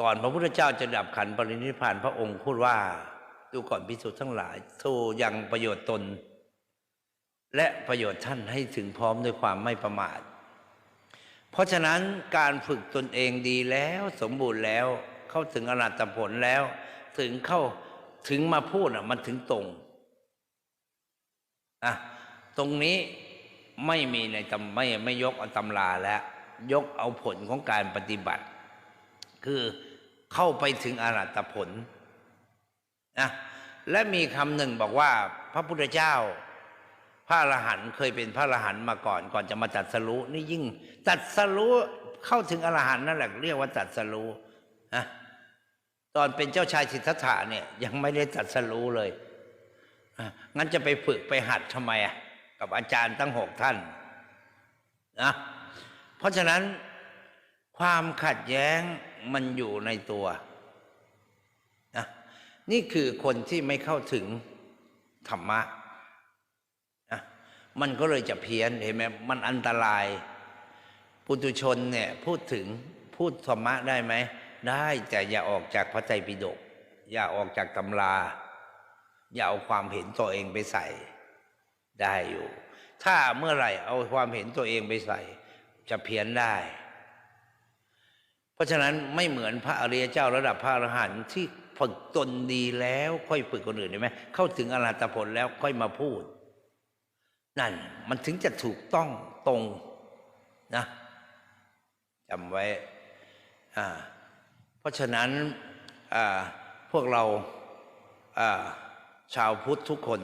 ก่อนพระพุทธเจ้าจะดับขันปรินิพานพระองค์พูดว่าดูก่อนพิสุทธ์ทั้งหลายทูยังประโยชน์ตน และประโยชน์ท่านให้ถึงพร้อมด้วยความไม่ประมาท เพราะฉะนั้นการฝึกตนเองดีแล้วสมบูรณ์แล้วเข้าถึงอนัตตผลแล้ว ถึงเข้าถึงมาพูดอะ มันถึงตรงอะตรงนี้ไม่มีในตำไม่ไม่ยกเอาตำราแล้ว ยกเอาผลของการปฏิบัติ คือเข้าไปถึงอรัตผลนะและมีคำหนึ่งบอกว่า พระพุทธเจ้า พระอรหันต์เคยเป็นพระอรหันต์มาก่อน ก่อนจะมาตัดสรู้นี่ยิ่งตัดสรู้เข้าถึงอรหันต์นั่นแหละเรียกว่าตัดสรู้นะตอนเป็นเจ้าชายสิทธัตถะเนี่ยยังไม่ได้ตัดสรู้เลยงั้นจะไปฝึกไปหัดทำไมอะกับอาจารย์ตั้งหกท่านนะเพราะฉะนั้น ความขัดแย้งมันอยู่ในตัวนะนี่คือคนที่ไม่เข้าถึงธรรมะนะมันก็เลยจะเพี้ยนเห็นไหมมันอันตราย ปุตุชนเนี่ยพูดถึงพูดธรรมะได้ไหม ได้แต่อย่าออกจากพระไตรปิฎกอย่าออกจากตำรา อย่าเอาความเห็นตัวเองไปใส่ ได้อยู่ ถ้าเมื่อไหร่เอาความเห็นตัวเองไปใส่ จะเพี้ยนได้ เพราะฉะนั้นไม่เหมือนพระอริยเจ้าระดับพระอรหันต์ที่ฝึกตนดีแล้วค่อยฝึกคนอื่นเห็นไหมเข้าถึงอรหัตผลแล้วค่อยมาพูด นั่น มันถึงจะถูกต้องตรงนะจำไว้อ่าเพราะฉะนั้นอ่าพวกเราอ่าชาวพุทธทุกคน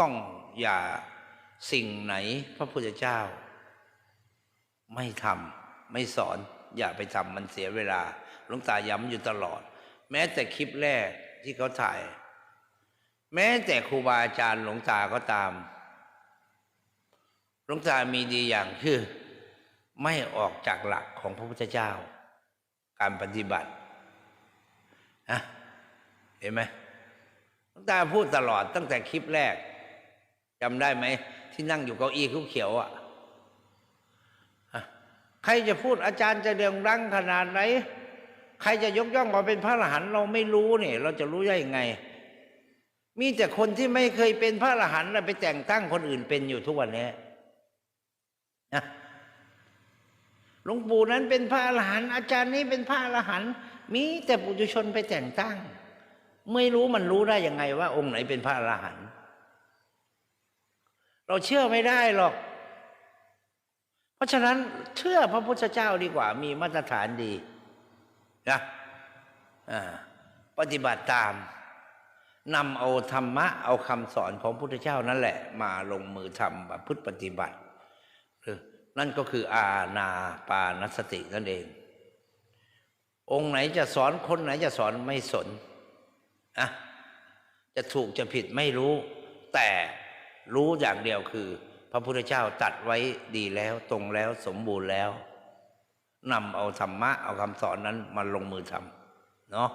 ต้องอย่าสิ่งไหนพระพุทธเจ้า ไม่ทำไม่สอน อย่าไปทำมันเสียเวลาหลวงตาย้ำอยู่ตลอด แม้แต่คลิปแรกที่เขาถ่าย แม้แต่ครูบาอาจารย์หลวงตาก็ตามหลวงตามีดีอย่างคือไม่ออกจากหลักของพระพุทธเจ้า การปฏิบัตินะเห็นไหมหลวงตาพูดตลอดตั้งแต่คลิปแรกจำได้ไหม ที่นั่งอยู่เก้าอี้เขียวอะฮะ ใครจะพูดอาจารย์จะเดืองรังขนาดไหน ใครจะยกย่องว่าเป็นพระอรหันต์เราไม่รู้เนี่ย เราจะรู้ได้ยังไง มีแต่คนที่ไม่เคยเป็นพระอรหันต์ไปแต่งตั้งคนอื่นเป็นอยู่ทุกวันนี้นะหลวงปู่นั้นเป็นพระอรหันต์อาจารย์นี้เป็นพระอรหันต์มีแต่ปุถุชนไปแต่งตั้ง ไม่รู้มันรู้ได้ยังไงว่า องค์ไหนเป็นพระอรหันต์เราเชื่อไม่ได้หรอก ราะฉะนั้นเชื่อพระพุทธเจ้าดีกว่า มีมาตรฐานดีนะปฏิบัติตามนำเอาธรรมะ เอาคำสอนของพระพุทธเจ้านั่นแหละ มาลงมือทำประพฤติปฏิบัติเออนั่นก็คืออาณาปานสตินั่นเอง องค์ไหนจะสอนคนไหนจะสอนไม่สนอะจะถูกจะผิดไม่รู้ แต่รู้อย่างเดียวคือ พระพุทธเจ้าตัดไว้ดีแล้วตรงแล้วสมบูรณ์แล้วนำเอาธรรมะเอาคำสอนนั้นมาลงมือทำเนาะ